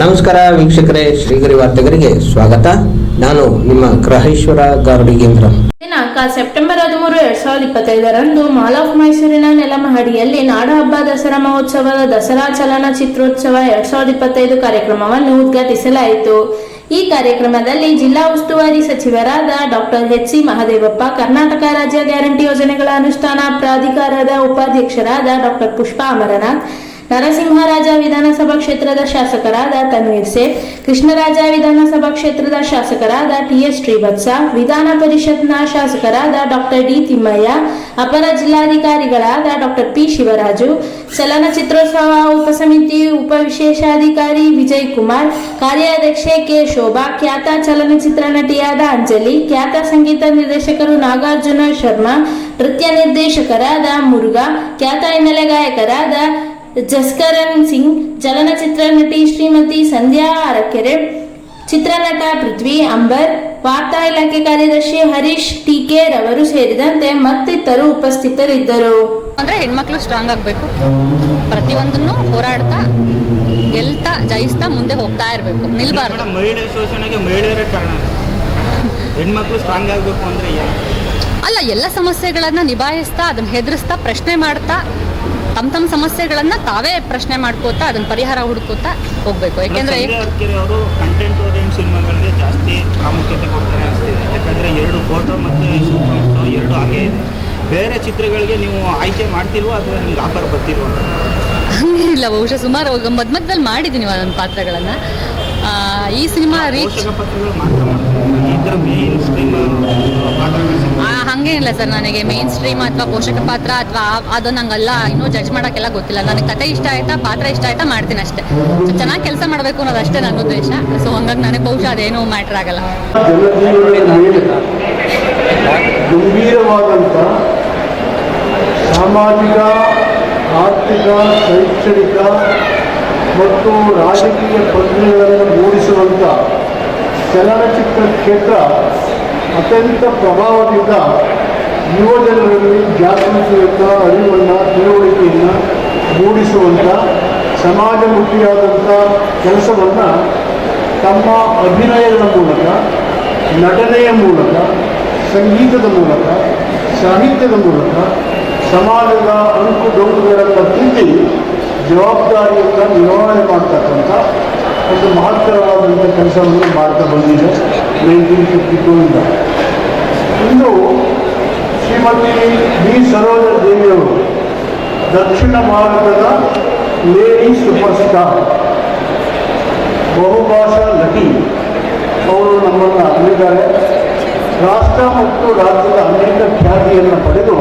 ನಮಸ್ಕಾರ ವೀಕ್ಷಕರೇ, ಶ್ರೀಗರಿ ವಾರ್ತೆಗರಿಗೆ ಸ್ವಾಗತ. ನಾನು ನಿಮ್ಮ ಗ್ರಹೇಶ್ವರ ಗಾರ್ಡಿಗೇಂದ್ರ ದಿನಾಂಕ ಸೆಪ್ಟೆಂಬರ್ ಹದಿಮೂರು ಎರಡ್ ಸಾವಿರದ ಇಪ್ಪತ್ತೈದರಂದು ಮಾಲ್ ಆಫ್ ಮೈಸೂರಿನ ನೆಲಮಹಡಿಯಲ್ಲಿ ನಾಡಹಬ್ಬ ದಸರಾ ಮಹೋತ್ಸವದ ದಸರಾ ಚಲನಚಿತ್ರೋತ್ಸವ ಎರಡ್ ಸಾವಿರದ ಇಪ್ಪತ್ತೈದು ಕಾರ್ಯಕ್ರಮವನ್ನು ಉದ್ಘಾಟಿಸಲಾಯಿತು. ಈ ಕಾರ್ಯಕ್ರಮದಲ್ಲಿ ಜಿಲ್ಲಾ ಉಸ್ತುವಾರಿ ಸಚಿವರಾದ doctor H C Mahadevappa, Karnataka ರಾಜ್ಯ ಗ್ಯಾರಂಟಿ ಯೋಜನೆಗಳ ಅನುಷ್ಠಾನ ಪ್ರಾಧಿಕಾರದ ಉಪಾಧ್ಯಕ್ಷರಾದ ಡಾಕ್ಟರ್ ಪುಷ್ಪಾ ಅಮರನಾಥ್ ನರಸಿಂಹರಾಜ ವಿಧಾನಸಭಾ ಕ್ಷೇತ್ರದ ಶಾಸಕರಾದ ತನ್ವೀರ್ ಸೇಠ್, ಕೃಷ್ಣರಾಜ ವಿಧಾನಸಭಾ ಕ್ಷೇತ್ರದ ಶಾಸಕರಾದ ಟಿಎಸ್ ಶ್ರೀವತ್ಸ, ವಿಧಾನ ಪರಿಷತ್ನ ಶಾಸಕರಾದ ಡಾಕ್ಟರ್ ಡಿ ತಿಮ್ಮಯ್ಯ, ಅಪರ ಜಿಲ್ಲಾಧಿಕಾರಿಗಳಾದ ಡಾಕ್ಟರ್ ಪಿ ಶಿವರಾಜು, ಚಲನಚಿತ್ರೋತ್ಸವ ಉಪಸಮಿತಿ ಉಪವಿಶೇಷಾಧಿಕಾರಿ ವಿಜಯ್ ಕುಮಾರ್, ಕಾರ್ಯಾಧ್ಯಕ್ಷೆ ಕೆ ಶೋಭಾ, ಖ್ಯಾತ ಚಲನಚಿತ್ರ ನಟಿಯಾದ ಅಂಜಲಿ, ಖ್ಯಾತ ಸಂಗೀತ ನಿರ್ದೇಶಕರು ನಾಗಾರ್ಜುನ ಶರ್ಮಾ, ನೃತ್ಯ ನಿರ್ದೇಶಕರಾದ ಮುರುಘಾ, ಖ್ಯಾತ ಹಿನ್ನೆಲೆ ಗಾಯಕರಾದ ಜಸ್ಕರನ್ ಸಿಂಗ್ ಚಲನಚಿತ್ರ ನಟಿ ಶ್ರೀಮತಿ ಸಂಧ್ಯಾ ಅರಕೆರೆ ಚಿತ್ರನಟ ಪೃಥ್ವಿ ಅಂಬರ್ ವಾರ್ತಾ ಇಲಾಖೆ ಕಾರ್ಯದರ್ಶಿ ಹರೀಶ್ ಟಿಕೆ ರವರು ಸೇರಿದಂತೆ ಮತ್ತಿತರು ಉಪಸ್ಥಿತರಿದ್ದರು. ಅಂದ್ರೆ ಹೆಣ್ಮಕ್ಳು ಸ್ಟ್ರಾಂಗ್ ಆಗಬೇಕು. ಪ್ರತಿಯೊಂದನ್ನು ಹೋರಾಡ್ತಾ ಗೆಲ್ತಾ ಜಯಿಸ್ತಾ ಮುಂದೆ ಹೋಗ್ತಾ ಇರಬೇಕು. ನಿಲ್ಬಾರ್ದು. ಮೇಡಮ್ ಮಹಿಳೆ ಶೋಷಣೆಗೆ ಮಹಿಳೆಯರೇ ಕಾರಣ. ಹೆಣ್ಮಕ್ಳು ಸ್ಟ್ರಾಂಗ್ ಆಗಬೇಕು ಅಂದ್ರೆ ಅಲ್ಲ ಎಲ್ಲ ಸಮಸ್ಯೆಗಳನ್ನ ನಿಭಾಯಿಸ್ತಾ ಅದನ್ನ ಹೆದರಿಸ್ತಾ ಪ್ರಶ್ನೆ ಮಾಡ್ತಾ ತಮ್ಮ ತಮ್ಮ ಸಮಸ್ಯೆಗಳನ್ನ ತಾವೇ ಪ್ರಶ್ನೆ ಮಾಡ್ಕೋತಾ ಅದನ್ನ ಪರಿಹಾರ ಹುಡ್ಕೋತಾ ಹೋಗ್ಬೇಕು. ಯಾಕೆಂದ್ರೆ ಅವರು ಕಂಟೆಂಟ್ ಓರಿಯೆಂಟ್ ಸಿನಿಮಾಗಳಿಗೆ ಜಾಸ್ತಿ ಪ್ರಾಮುಖ್ಯತೆ ಕೊಡ್ತಾರೆ ಅನಿಸ್ತಿದೆ ಯಾಕಂದ್ರೆ ಎರಡು ಫೋಟೋ ಮತ್ತು ಎರಡು ಹಾಗೆ ಇದೆ. ಬೇರೆ ಚಿತ್ರಗಳಿಗೆ ನೀವು ಆಯ್ಕೆ ಮಾಡ್ತಿಲ್ವೋ ಅಥವಾ ನಿಮ್ಗೆ ಆಫರ್ ಬರ್ತಿಲ್ವೋ? ಇಲ್ಲ ಬಹುಶಃ ಸುಮಾರು ಮದ್ ಮಧ್ಯದಲ್ಲಿ ಮಾಡಿದ್ದೀನಿ ಒಂದೊಂದು ಪಾತ್ರಗಳನ್ನ. ಈ ಸಿನಿಮಾ ರೀಚ್ ಪಾತ್ರಗಳು ಮಾತ್ರ ಮಾಡ್ತಾರೆ. ಈ ಥರ ಮೇನ್ ಸ್ಟ್ರೀಮ್ ಪಾತ್ರಗಳು ಹಂಗೇನಿಲ್ಲ ಸರ್ ನನಗೆ ಮೇನ್ ಸ್ಟ್ರೀಮ್ ಅಥವಾ ಪೋಷಕ ಪಾತ್ರ ಅಥವಾ ಅದು ನಂಗಲ್ಲ, ಇನ್ನೂ ಜಡ್ಜ್ ಮಾಡೋಕ್ಕೆಲ್ಲ ಗೊತ್ತಿಲ್ಲ. ನನಗೆ ಕತೆ ಇಷ್ಟ ಆಯ್ತಾ, ಪಾತ್ರ ಇಷ್ಟ ಆಯ್ತಾ ಮಾಡ್ತೀನಿ ಅಷ್ಟೇ. ಚೆನ್ನಾಗಿ ಕೆಲಸ ಮಾಡಬೇಕು ಅನ್ನೋದು ಅಷ್ಟೇ ನನ್ನ ಉದ್ದೇಶ. ಸೊ ಹಂಗಾಗಿ ನನಗೆ ಬಹುಶಃ ಅದೇನು ಮ್ಯಾಟ್ರ್ ಆಗಲ್ಲ. ಗಂಭೀರವಾದಂಥ ಸಾಮಾಜಿಕ, ಆರ್ಥಿಕ, ಶೈಕ್ಷಣಿಕ ಮತ್ತು ರಾಜಕೀಯ ಪ್ರಜ್ಞೆಗಳನ್ನು ಮೂಡಿಸುವಂಥ ಚಲನಚಿತ್ರ ಕ್ಷೇತ್ರ ಅತ್ಯಂತ ಪ್ರಭಾವದಿಂದ ಯುವಜನರಲ್ಲಿ ಜಾಗೃತಿಯತ್ತ, ಅರಿವನ್ನು, ತಿಳುವಳಿಕೆಯನ್ನು ಮೂಡಿಸುವಂಥ ಸಮಾಜಮುಖಿಯಾದಂಥ ಕೆಲಸವನ್ನು ತಮ್ಮ ಅಭಿನಯದ ಮೂಲಕ, ನಟನೆಯ ಮೂಲಕ, ಸಂಗೀತದ ಮೂಲಕ, ಸಾಹಿತ್ಯದ ಮೂಲಕ, ಸಮಾಜದ ಅಂಕು ಡೊಂಕುಗಳನ್ನು ತಿದ್ದಿ ಜವಾಬ್ದಾರಿಯಿಂದ ನಿರ್ವಹಣೆ ಮಾಡ್ತಕ್ಕಂಥ ಒಂದು ಮಹತ್ತರವಾದಂಥ ಕೆಲಸವನ್ನು ಮಾಡ್ತಾ ಬಂದಿದೆ. ನೈನ್ಟೀನ್ ಫಿಫ್ಟಿ ಇಂದು ಶ್ರೀಮತಿ ಬಿ ಸರೋಜ ದೇವಿಯವರು ದಕ್ಷಿಣ ಭಾರತದ ಲೇಡಿ ಸೂಪರ್ ಸ್ಟಾರ್ ಬಹುಭಾಷಾ ನಟಿ. ಅವರು ನಮ್ಮನ್ನು ಅಗಲಿದ್ದಾರೆ ರಾಷ್ಟ್ರ ಮತ್ತು ರಾಜ್ಯದ ಅನೇಕ ಖ್ಯಾತಿಯನ್ನು ಪಡೆದು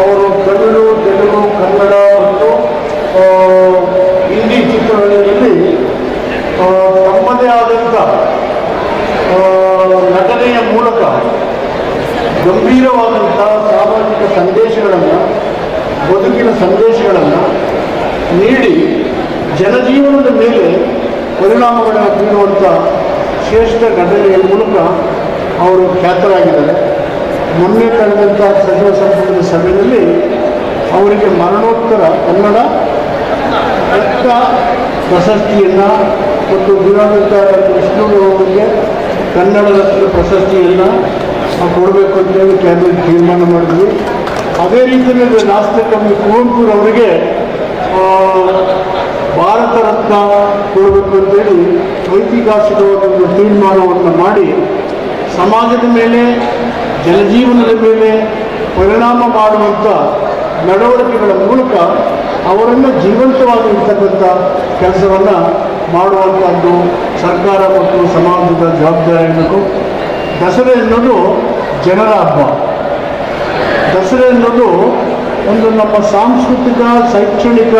ಅವರು ತಮಿಳು ತೆಲುಗು, ಕನ್ನಡ ಮತ್ತು ಹಿಂದಿ ಚಿತ್ರಗಳಲ್ಲಿ ಆ, ತಮ್ಮದೇ ಆದಂಥ ಆ, ನಟನೆಯ ಮೂಲಕ ಗಂಭೀರವಾದಂಥ ಸಾಮಾಜಿಕ ಸಂದೇಶಗಳನ್ನು, ಬದುಕಿನ ಸಂದೇಶಗಳನ್ನು ನೀಡಿ ಜನಜೀವನದ ಮೇಲೆ ಪರಿಣಾಮಗಳನ್ನು ಬೀರುವಂಥ ಶ್ರೇಷ್ಠ ಘಟನೆಯ ಮೂಲಕ ಅವರು ಖ್ಯಾತರಾಗಿದ್ದಾರೆ. ಮೊನ್ನೆ ಕಳೆದಂಥ ಸಚಿವ ಸಂಪುಟದ ಸಭೆಯಲ್ಲಿ ಅವರಿಗೆ ಮರಣೋತ್ತರ ಕನ್ನಡ ಅಕ್ಕ ಪ್ರಶಸ್ತಿಯನ್ನು ಮತ್ತು ದಿವಂಗತ ಕೃಷ್ಣೂರು ಅವರಿಗೆ ಕನ್ನಡ ರತ್ನ ಪ್ರಶಸ್ತಿಯನ್ನು ಕೊಡಬೇಕು ಅಂತೇಳಿ ಕ್ಯಾಬಿನೆಟ್ ತೀರ್ಮಾನ ಮಾಡಿದ್ವಿ. ಅದೇ ರೀತಿಯಲ್ಲಿ ರಾಷ್ಟ್ರ ಕವಿ ಕುವೆಂಪುರವರಿಗೆ ಅವರಿಗೆ ಭಾರತ ರತ್ನ ಕೊಡಬೇಕು ಅಂತೇಳಿ ಐತಿಹಾಸಿಕವಾದ ಒಂದು ತೀರ್ಮಾನವನ್ನು ಮಾಡಿ ಸಮಾಜದ ಮೇಲೆ, ಜನಜೀವನದ ಮೇಲೆ ಪರಿಣಾಮ ಮಾಡುವಂಥ ನಡವಳಿಕೆಗಳ ಮೂಲಕ ಅವರನ್ನು ಜೀವಂತವಾಗಿ ಇರ್ತಕ್ಕಂಥ ಕೆಲಸವನ್ನು ಮಾಡುವಂಥದ್ದು ಸರ್ಕಾರ ಮತ್ತು ಸಮಾಜದ ಜವಾಬ್ದಾರಿ ಇರಬೇಕು ದಸರಾ ಎನ್ನುವುದು ಜನರ ಹಬ್ಬ. ದಸರಾ ಅನ್ನೋದು ಒಂದು ನಮ್ಮ ಸಾಂಸ್ಕೃತಿಕ, ಶೈಕ್ಷಣಿಕ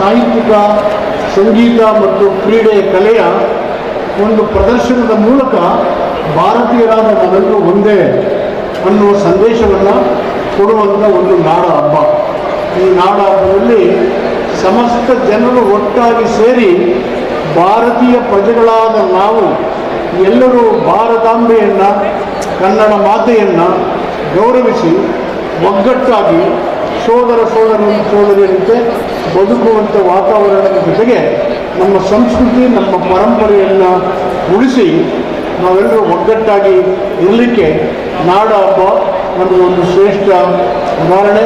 ಸಾಹಿತ್ಯಿಕ, ಸಂಗೀತ ಮತ್ತು ಕ್ರೀಡೆ ಕಲೆಯ ಒಂದು ಪ್ರದರ್ಶನದ ಮೂಲಕ ಭಾರತೀಯರಾದ ನಾವೆಲ್ಲರೂ ಒಂದೇ ಅನ್ನುವ ಸಂದೇಶವನ್ನು ಕೊಡುವಂಥ ಒಂದು ನಾಡ ಹಬ್ಬ. ಈ ನಾಡ ಹಬ್ಬದಲ್ಲಿ ಸಮಸ್ತ ಜನರು ಒಟ್ಟಾಗಿ ಸೇರಿ ಭಾರತೀಯ ಪ್ರಜೆಗಳಾದ ನಾವು ಎಲ್ಲರೂ ಭಾರತಾಂಬೆಯನ್ನು ಕನ್ನಡ ಮಾತೆಯನ್ನು ಗೌರವಿಸಿ ಒಗ್ಗಟ್ಟಾಗಿ ಸೋದರ ಸೋದರ ಸೋದರಿಯಂತೆ ಬದುಕುವಂಥ ವಾತಾವರಣದ ಜೊತೆಗೆ ನಮ್ಮ ಸಂಸ್ಕೃತಿ, ನಮ್ಮ ಪರಂಪರೆಯನ್ನು ಉಳಿಸಿ ನಾವೆಲ್ಲರೂ ಒಗ್ಗಟ್ಟಾಗಿ ಇರಲಿಕ್ಕೆ ನಾಡ ಹಬ್ಬ ನಮಗೆ ಒಂದು ಶ್ರೇಷ್ಠ ಉದಾಹರಣೆ.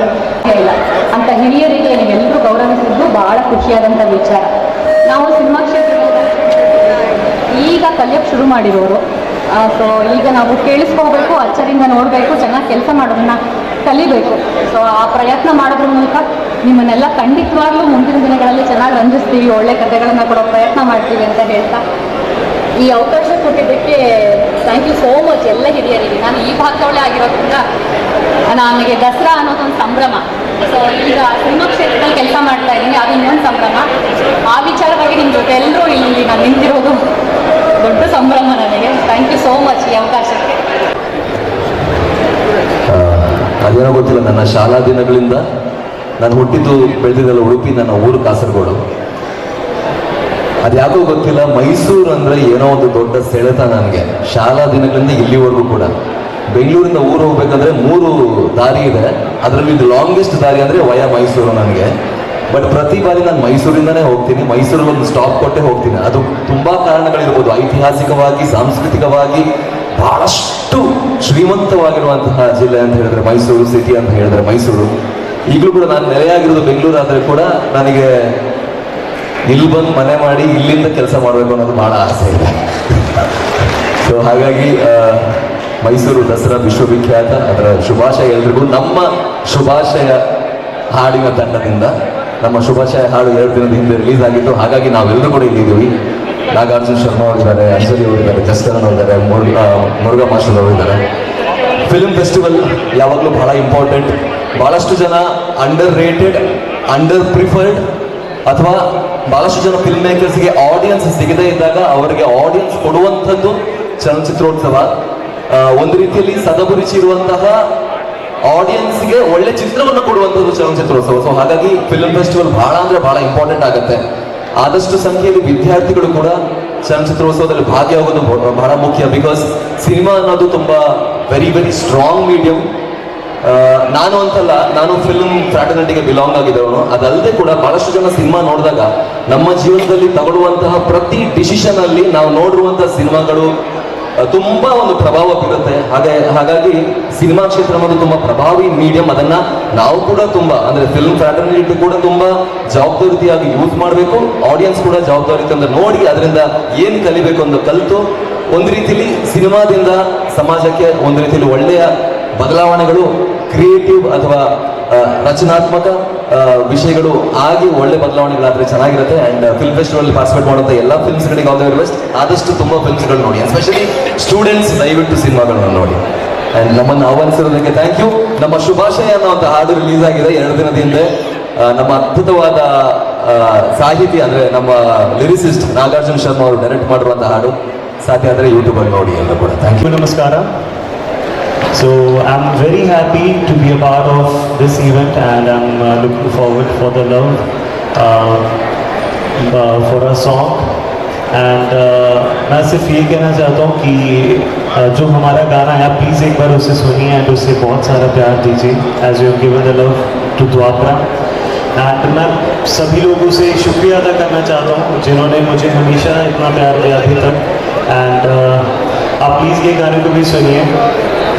ಅಂತ ಹಿರಿಯರಿಗೆ ನೀವೆಲ್ಲರೂ ಗೌರವಿಸಿದ್ದು ಬಹಳ ಖುಷಿಯಾದಂಥ ವಿಚಾರ. ನಾವು ಸಿನಿಮಾ ಕ್ಷೇತ್ರ ಈಗ ಕಲಿಯೋಕ್ಕೆ ಶುರು ಮಾಡಿರೋರು ಸೊ ಈಗ ನಾವು ಕೇಳಿಸ್ಕೋಬೇಕು ಅಚ್ಚರಿಂದ ನೋಡಬೇಕು ಚೆನ್ನಾಗಿ ಕೆಲಸ ಮಾಡೋದನ್ನ ಕಲಿಬೇಕು. ಸೊ ಆ ಪ್ರಯತ್ನ ಮಾಡೋದ್ರ ಮೂಲಕ ನಿಮ್ಮನ್ನೆಲ್ಲ ಖಂಡಿತವಾಗ್ಲೂ ಮುಂದಿನ ದಿನಗಳಲ್ಲಿ ಚೆನ್ನಾಗಿ ರಂಜಿಸ್ತೀವಿ, ಒಳ್ಳೆ ಕಥೆಗಳನ್ನು ಕೊಡೋ ಪ್ರಯತ್ನ ಮಾಡ್ತೀವಿ ಅಂತ ಹೇಳ್ತಾ. ಈ ಅವಕಾಶ ಕೊಟ್ಟಿದ್ದಕ್ಕೆ ಥ್ಯಾಂಕ್ ಯು ಸೋ ಮಚ್ ಎಲ್ಲ ಹಿರಿಯರಿಗೆ. ನಾನು ಈ ಭಾಗದವಳೆ ಆಗಿರೋದ್ರಿಂದ ನನಗೆ ದಸರಾ ಅನ್ನೋದೊಂದು ಸಂಭ್ರಮ. ಸೊ ಈಗ ಸಿನಿಮಾ ಕ್ಷೇತ್ರದಲ್ಲಿ ಕೆಲಸ ಮಾಡ್ತಾ ಇದ್ದೀನಿ, ಅದು ಇನ್ನೊಂದು ಸಂಭ್ರಮ. ಆ ವಿಚಾರವಾಗಿ ನಿಮ್ಮ ಜೊತೆ ಎಲ್ಲರೂ ಇಲ್ಲಿ ನಾನು ನಿಂತಿರೋದು ದೊಡ್ಡ ಸಂಭ್ರಮ ನನಗೆ ಥ್ಯಾಂಕ್ ಯು ಸೋ ಮಚ್ ಈ ಅವಕಾಶಕ್ಕೆ ಆ, ಅದೇನೋ ಗೊತ್ತಿಲ್ಲ ನನ್ನ ಶಾಲಾ ದಿನಗಳಿಂದ ನಾನು ಹುಟ್ಟಿದ್ದು ಬೆಳೆದಿದ್ದೆಲ್ಲ ಉಡುಪಿ ನನ್ನ ಊರು ಕಾಸರಗೋಡು. ಅದ್ಯಾಕೋ ಗೊತ್ತಿಲ್ಲ, ಮೈಸೂರು ಅಂದ್ರೆ ಏನೋ ಒಂದು ದೊಡ್ಡ ಸೆಳೆತ ನನಗೆ. ಶಾಲಾ ದಿನಗಳಿಂದ ಇಲ್ಲಿವರೆಗೂ ಕೂಡ. ಬೆಂಗಳೂರಿಂದ ಊರು ಹೋಗ್ಬೇಕಂದ್ರೆ ಮೂರು ದಾರಿ ಇದೆ. ಅದರಲ್ಲಿ ಇದು ಲಾಂಗೆಸ್ಟ್ ದಾರಿ ಅಂದ್ರೆ ವಯ ಮೈಸೂರು ನನಗೆ. ಬಟ್ ಪ್ರತಿ ಬಾರಿ ನಾನು ಮೈಸೂರಿಂದನೇ ಹೋಗ್ತೀನಿ. ಮೈಸೂರಲ್ಲಿ ಒಂದು ಸ್ಟಾಪ್ ಕೊಟ್ಟೆ ಹೋಗ್ತೀನಿ. ಅದು ತುಂಬಾ ಕಾರಣಗಳಿರ್ಬೋದು. ಐತಿಹಾಸಿಕವಾಗಿ, ಸಾಂಸ್ಕೃತಿಕವಾಗಿ ಬಹಳಷ್ಟು ಶ್ರೀಮಂತವಾಗಿರುವಂತಹ ಜಿಲ್ಲೆ ಅಂತ ಹೇಳಿದ್ರೆ ಮೈಸೂರು ಸಿಟಿ ಅಂತ ಹೇಳಿದ್ರೆ ಮೈಸೂರು. ಈಗಲೂ ಕೂಡ ನಾನು ನೆಲೆಯಾಗಿರೋದು ಬೆಂಗಳೂರು, ಆದರೆ ಕೂಡ ನನಗೆ ಇಲ್ಲಿ ಬಂದು ಮನೆ ಮಾಡಿ ಇಲ್ಲಿಂದ ಕೆಲಸ ಮಾಡಬೇಕು ಅನ್ನೋದು ಬಹಳ ಆಸೆ ಇದೆ. ಸೊ ಹಾಗಾಗಿ ಮೈಸೂರು ದಸರಾ ವಿಶ್ವವಿಖ್ಯಾತ ಅದರ ಶುಭಾಶಯ ಎಲ್ರಿಗೂ. ನಮ್ಮ ಶುಭಾಶಯ ಹಾಡಿನ ತಂಡದಿಂದ, ನಮ್ಮ ಶುಭಾಶಯ ಹಾಡು ಎರಡು ದಿನದ ಹಿಂದೆ ರಿಲೀಸ್ ಆಗಿತ್ತು. ಹಾಗಾಗಿ ನಾವೆಲ್ಲರೂ ಕೂಡ ಇಲ್ಲಿದ್ದೀವಿ. ನಾಗಾರ್ಜುನ ಶರ್ಮಾ ಅವರಿದ್ದಾರೆ ಅಶ್ವರಿ ಅವರಿದ್ದಾರೆ ಜಸ್ಕರನ್ ಅವರಿದ್ದಾರೆ ಮುರುಘ ಮುರುಘಾ ಮಾಸ್ಟರ್ ಅವರಿದ್ದಾರೆ ಫಿಲ್ಮ್ ಫೆಸ್ಟಿವಲ್ ಯಾವಾಗಲೂ ಬಹಳ ಇಂಪಾರ್ಟೆಂಟ್ ಬಹಳಷ್ಟು ಜನ ಅಂಡರ್ ರೇಟೆಡ್ ಅಂಡರ್ ಪ್ರಿಫರ್ಡ್ ಅಥವಾ ಬಹಳಷ್ಟು ಜನ ಫಿಲ್ಮ್ ಮೇಕರ್ಸ್ಗೆ ಆಡಿಯನ್ಸ್ ಸಿಗದೇ ಇದ್ದಾಗ ಅವರಿಗೆ ಆಡಿಯನ್ಸ್ ಕೊಡುವಂಥದ್ದು ಚಲನಚಿತ್ರೋತ್ಸವ. ಒಂದು ರೀತಿಯಲ್ಲಿ ಸದಭಿರುಚಿ ಇರುವಂತಹ ಆಡಿಯನ್ಸ್ಗೆ ಒಳ್ಳೆ ಚಿತ್ರವನ್ನು ಕೊಡುವಂಥದ್ದು ಚಲನಚಿತ್ರೋತ್ಸವ. ಸೊ ಹಾಗಾಗಿ ಫಿಲ್ಮ್ ಫೆಸ್ಟಿವಲ್ ಬಹಳ ಅಂದ್ರೆ ಬಹಳ ಇಂಪಾರ್ಟೆಂಟ್ ಆಗುತ್ತೆ. ಆದಷ್ಟು ಸಂಖ್ಯೆಯಲ್ಲಿ ವಿದ್ಯಾರ್ಥಿಗಳು ಕೂಡ ಚಲನಚಿತ್ರೋತ್ಸವದಲ್ಲಿ ಭಾಗಿಯಾಗೋದು ಬಹಳ ಮುಖ್ಯ. ಬಿಕಾಸ್ ಸಿನಿಮಾ ಅನ್ನೋದು ತುಂಬಾ ವೆರಿ ವೆರಿ ಸ್ಟ್ರಾಂಗ್ ಮೀಡಿಯಂ ನಾನು ಅಂತಲ್ಲ, ನಾನು ಫಿಲ್ಮ್ ಫ್ರಾಟರ್ನಿಟಿಗೆ ಬಿಲಾಂಗ್ ಆಗಿದ್ದವನು. ಅದಲ್ಲದೆ ಕೂಡ ಬಹಳಷ್ಟು ಜನ ಸಿನಿಮಾ ನೋಡಿದಾಗ ನಮ್ಮ ಜೀವನದಲ್ಲಿ ತಗೊಳ್ಳುವಂತಹ ಪ್ರತಿ ಡಿಸಿಷನ್ ಅಲ್ಲಿ ನಾವು ನೋಡಿರುವಂತಹ ಸಿನಿಮಾಗಳು ತುಂಬಾ ಒಂದು ಪ್ರಭಾವ ಬೀರುತ್ತೆ. ಹಾಗೆ ಹಾಗಾಗಿ ಸಿನಿಮಾ ಕ್ಷೇತ್ರ ಅನ್ನೋದು ತುಂಬಾ ಪ್ರಭಾವಿ ಮೀಡಿಯಂ ಅದನ್ನ ನಾವು ಕೂಡ ತುಂಬಾ, ಅಂದ್ರೆ ಫಿಲ್ಮ್ ಫ್ರಾಟರ್ನಿಟಿ ಕೂಡ ತುಂಬಾ ಜವಾಬ್ದಾರಿಯಾಗಿ ಯೂಸ್ ಮಾಡಬೇಕು. ಆಡಿಯನ್ಸ್ ಕೂಡ ಜವಾಬ್ದಾರಿ ಅಂತ ನೋಡಿ ಅದರಿಂದ ಏನ್ ಕಲಿಬೇಕು ಅಂತ ಕಲಿತು ಒಂದು ರೀತಿಲಿ ಸಿನಿಮಾದಿಂದ ಸಮಾಜಕ್ಕೆ ಒಂದು ರೀತಿಯಲ್ಲಿ ಒಳ್ಳೆಯ ಬದಲಾವಣೆಗಳು ಕ್ರಿಯೇಟಿವ್ ಅಥವಾ ರಚನಾತ್ಮಕ ವಿಷಯಗಳು ಆಗಿ ಒಳ್ಳೆ ಬದಲಾವಣೆಗಳಾದ್ರೆ ಚೆನ್ನಾಗಿರುತ್ತೆ. ಅಂಡ್ ಫಿಲ್ಮ್ ಫೆಸ್ಟಿವಲ್ ಪಾರ್ಟಿಸಿಪೇಟ್ ಮಾಡುವಂತ ಎಲ್ಲ ಫಿಲ್ಮ್ಸ್ಗಳಿಗೆ ಆಲ್ ದಿ ಬೆಸ್ಟ್ ಆದಷ್ಟು ತುಂಬಾ ಫಿಲ್ಮ್ಸ್ಗಳು ನೋಡಿ. ಎಸ್ಪೆಷಲಿ ಸ್ಟೂಡೆಂಟ್ಸ್ ದಯವಿಟ್ಟು ಸಿನಿಮಾಗಳನ್ನು ನೋಡಿ. ಅಂಡ್ ನಮ್ಮನ್ನು ಆಹ್ವಾನಿಸಿರೋದಕ್ಕೆ ಥ್ಯಾಂಕ್ ಯು ನಮ್ಮ ಶುಭಾಶಯ ಅನ್ನುವಂಥ ಹಾಡು ರಿಲೀಸ್ ಆಗಿದೆ ಎರಡು ದಿನದ ಹಿಂದೆ. ನಮ್ಮ ಅದ್ಭುತವಾದ ಸಾಹಿತಿ ಅಂದ್ರೆ ನಮ್ಮ ಲಿರಿಸಿಸ್ಟ್ ನಾಗಾರ್ಜುನ ಶರ್ಮಾ ಅವರು ಡೈರೆಕ್ಟ್ ಮಾಡಿರುವಂತಹ ಹಾಡು. ಸಾಧ್ಯ ಆದರೆ ಯೂಟ್ಯೂಬಲ್ಲಿ ನೋಡಿ ಎಲ್ಲ ಕೂಡ. Thank you Namaskara. So I'm very happy to be a part of this event and I'm uh, looking forward for the love uh, uh, for a song. And मैं सिर्फ़ ये कहना चाहता हूँ कि uh, जो हमारा गाना है आप प्लीज़ एक बार उसे सुनिए एंड उसे बहुत सारा प्यार दीजिए as you given the love to Dwapara and मैं सभी लोगों से शुक्रिया अदा करना चाहता हूँ जिन्होंने मुझे हमेशा इतना प्यार दिया अभी तक। एंड आप प्लीज़ ये गाने को भी सुनिए।